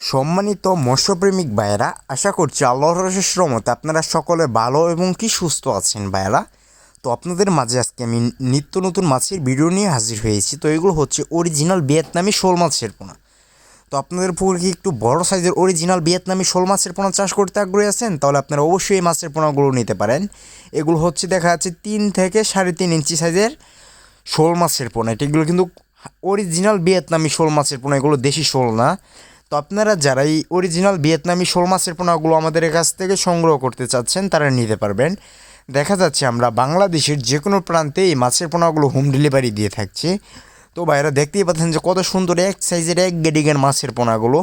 সম্মানিত মৎস্যপ্রেমিক ভাইয়েরা, আশা করছি আল্লাহর রহমতে আপনারা সকলে ভালো এবং কি সুস্থ আছেন ভাইয়েরা। তো আপনাদের মাঝে আজকে আমি নিত্য নতুন মাছের ভিডিও নিয়ে হাজির হয়েছি। তো এগুলো হচ্ছে অরিজিনাল ভিয়েতনামি শোল মাছের পোনা। তো আপনাদের পুকুরে কি একটু বড় সাইজের অরিজিনাল ভিয়েতনামি শোল মাছের পোনা চাষ করতে আগ্রহী আছেন? তাহলে আপনারা অবশ্যই এই মাছের পোনাগুলো নিতে পারেন। এগুলো হচ্ছে দেখা যাচ্ছে তিন থেকে সাড়ে তিন ইঞ্চি সাইজের শোল মাছের পোনা। এগুলো কিন্তু অরিজিনাল ভিয়েতনামি শোল মাছের পোনা, এগুলো দেশি শোল না। তো আপনারা যারা এই অরিজিনাল ভিয়েতনামি শোল মাছের পোনাগুলো আমাদের কাছ থেকে সংগ্রহ করতে চাচ্ছেন, তারা নিতে পারবেন। দেখা যাচ্ছে আমরা বাংলাদেশের যে কোনো প্রান্তে এই মাছের পোনাগুলো হোম ডেলিভারি দিয়ে থাকছি। তো ভাইরা দেখতেই পাচ্ছেন যে কত সুন্দর এক সাইজের এক গেডিগের মাছের পোনাগুলো।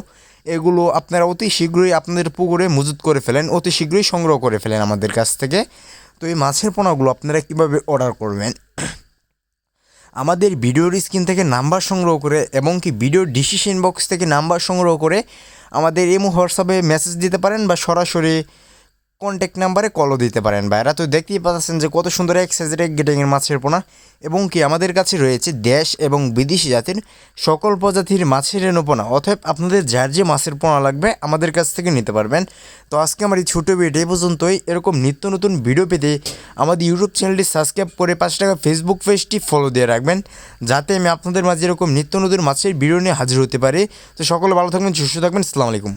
এগুলো আপনারা অতি শীঘ্রই আপনাদের পুকুরে মজুত করে ফেলেন, অতি শীঘ্রই সংগ্রহ করে ফেলেন আমাদের কাছ থেকে। তো এই মাছের পোনাগুলো আপনারা কীভাবে অর্ডার করবেন? আমাদের ভিডিওর স্ক্রিন থেকে নাম্বার সংগ্রহ করে এবং কি ভিডিওর ডিসিশন বক্স থেকে নাম্বার সংগ্রহ করে আমাদের এমো হোয়াটসঅ্যাপে মেসেজ দিতে পারেন বা সরাসরি কন্ট্যাক্ট নাম্বারে কলও দিতে পারেন ভাইরা। তো দেখতেই পাচ্ছেন যে কত সুন্দর এক সাইজের এক গেটিংয়ের মাছের পোনা। এবং কি আমাদের কাছে রয়েছে দেশ এবং বিদেশি জাতির সকল প্রজাতির মাছের রেণুপোনা অতএব আপনাদের যার যে মাছের পোনা লাগবে আমাদের কাছ থেকে নিতে পারবেন। তো আজকে আমার এই ছোটো ভিডিও পর্যন্তই। এরকম নিত্য নতুন ভিডিও পেতে আমাদের ইউটিউব চ্যানেলটি সাবস্ক্রাইব করে পাঁচ টাকা ফেসবুক পেজটি ফলো দিয়ে রাখবেন। যাতে আমি আপনাদের মাঝে এরকম নিত্য নতুন মাছের ভিডিও নিয়ে হাজির হতে পারি। তো সকলে ভালো থাকবেন, সুস্থ থাকবেন। আলাইকুম।